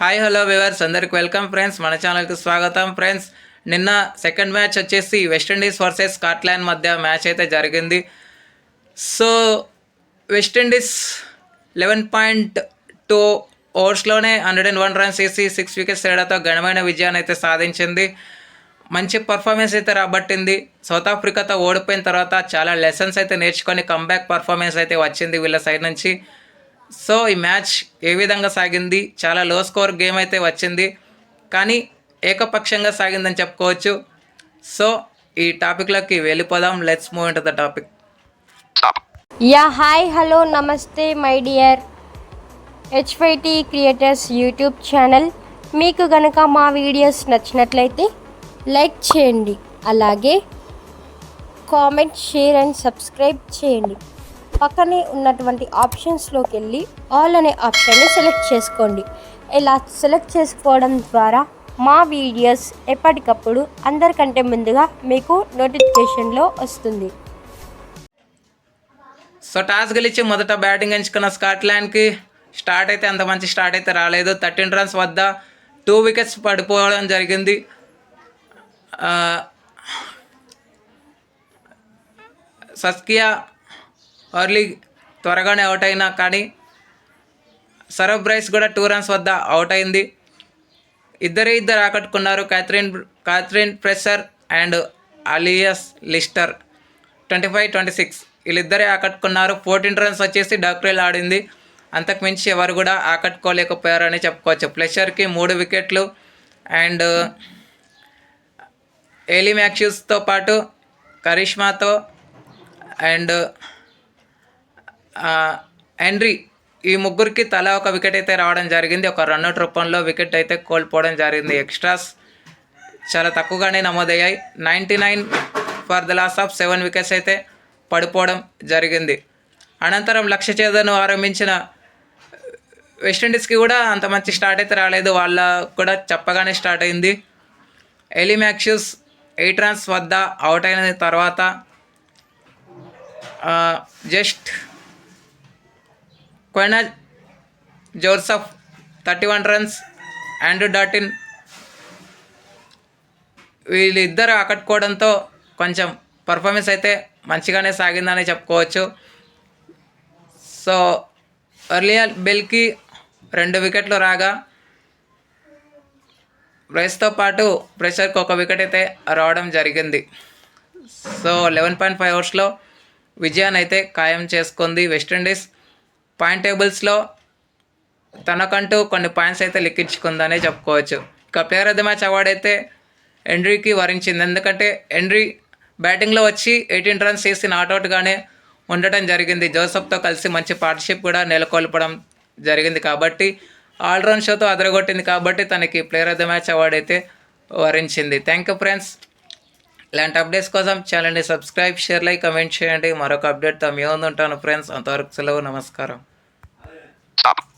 Hi hello viewers అందరికి welcome friends మన ఛానల్కి స్వాగతం ఫ్రెండ్స్ నిన్న సెకండ్ మ్యాచ్ వచ్చేసి వెస్టిండీస్ వర్సెస్ స్కాట్లాండ్ మధ్య మ్యాచ్ అయితే జరిగింది. So West Indies eleven point two ఓవర్స్లోనే hundred and one runs వేసి సిక్స్ వికెట్స్ తేడాతో ఘనమైన విజయాన్ని అయితే సాధించింది. మంచి పర్ఫార్మెన్స్ అయితే రాబట్టింది. సౌత్ ఆఫ్రికాతో ఓడిపోయిన తర్వాత చాలా లెసన్స్ అయితే నేర్చుకొని కంబ్యాక్ పర్ఫార్మెన్స్ అయితే వచ్చింది వీళ్ళ సైడ్ నుంచి. సో ఈ మ్యాచ్ ఏ విధంగా సాగింది? చాలా లో స్కోర్ గేమ్ అయితే వచ్చింది. కానీ ఏకపక్షంగా సాగిందని చెప్పుకోవచ్చు. సో ఈ టాపిక్లోకి వెళ్ళిపోదాం. Let's move into the topic yeah hi hello నమస్తే my dear HYT creators YouTube channel మీకు గనక మా వీడియోస్ నచ్చినట్లయితే లైక్ చేయండి. అలాగే కామెంట్ షేర్ అండ్ సబ్స్క్రైబ్ చేయండి. పక్కనే ఉన్నటువంటి ఆప్షన్స్లోకి వెళ్ళి ఆల్ అనే ఆప్షన్ని సెలెక్ట్ చేసుకోండి. ఇలా సెలెక్ట్ చేసుకోవడం ద్వారా మా వీడియోస్ ఎప్పటికప్పుడు అందరికంటే ముందుగా మీకు నోటిఫికేషన్లో వస్తుంది. సో టాస్ గెలిచి మొదట బ్యాటింగ్ ఎంచుకున్న స్కాట్లాండ్కి స్టార్ట్ అయితే అంత మంచి స్టార్ట్ అయితే రాలేదు. థర్టీన్ రన్స్ వద్ద టూ వికెట్స్ పడిపోవడం జరిగింది. Uh, సస్కియా ఆర్లీ త్వరగానే అవుట్ అయినా కానీ సరబ్ బ్రైస్ కూడా టూ రన్స్ వద్ద అవుట్ అయింది. ఇద్దరే ఇద్దరు ఆకట్టుకున్నారు. Catherine Catherine Fraser and Ailsa Lister twenty five twenty six వీళ్ళిద్దరే ఆకట్టుకున్నారు. ఫోర్టీన్ రన్స్ వచ్చేసి డాక్టరేల్ ఆడింది. అంతకు మించి ఎవరు కూడా ఆకట్టుకోలేకపోయారని చెప్పుకోవచ్చు. ప్లెషర్కి మూడు వికెట్లు అండ్ ఏలీ మ్యాక్ష్యూస్తో పాటు కరిష్మాతో అండ్ హెన్రీ ఈ ముగ్గురికి తలా ఒక వికెట్ అయితే రావడం జరిగింది. ఒక రన్అట్ రూపంలో వికెట్ అయితే కోల్పోవడం జరిగింది. ఎక్స్ట్రాస్ చాలా తక్కువగానే నమోదయ్యాయి. Ninety nine for the loss of seven wickets అయితే పడిపోవడం జరిగింది. అనంతరం లక్ష్య చేదను ఆరంభించిన వెస్టిండీస్కి కూడా అంత మంచి స్టార్ట్ అయితే రాలేదు. వాళ్ళ కూడా చెప్పగానే స్టార్ట్ అయింది. ఎలీ ఎయిట్ రన్స్ వద్ద అవుట్ అయిన తర్వాత just final Joseph thirty one runs Deandra Dottin వీళ్ళిద్దరు ఆకట్టుకోవడంతో కొంచెం పర్ఫార్మెన్స్ అయితే మంచిగానే సాగిందని చెప్పుకోవచ్చు. సో ఎర్లియర్ బెల్కి రెండు వికెట్లు రాగా ప్రైస్తో పాటు ప్రెషర్కి ఒక వికెట్ అయితే రావడం జరిగింది. సో లెవెన్ పాయింట్ ఫైవ్ అవర్స్లో విజయాన్ని అయితే ఖాయం చేసుకుంది వెస్టిండీస్ పాయింట్ టేబుల్స్లో తనకంటూ కొన్ని పాయింట్స్ అయితే లెక్కించుకుందనే చెప్పుకోవచ్చు. ఇక player of the match award అయితే ఎండ్రీకి వరించింది. ఎందుకంటే ఎండ్రీ బ్యాటింగ్లో వచ్చి ఎయిటీన్ రన్స్ చేసి నాట్అవుట్గానే ఉండటం జరిగింది. జోసఫ్తో కలిసి మంచి పార్ట్నర్షిప్ కూడా నెలకొల్పడం జరిగింది కాబట్టి ఆల్రౌండ్ షోతో అదరగొట్టింది కాబట్టి తనకి player of the match award అయితే వరించింది. థ్యాంక్ యూ ఫ్రెండ్స్ ఇలాంటి అప్డేట్స్ కోసం ఛానల్ని సబ్స్క్రైబ్ షేర్ లైక్ కమెంట్ చేయండి. మరొక అప్డేట్తో మీ ఉంటాను ఫ్రెండ్స్ అంతవరకు సెలవు నమస్కారం. Stop.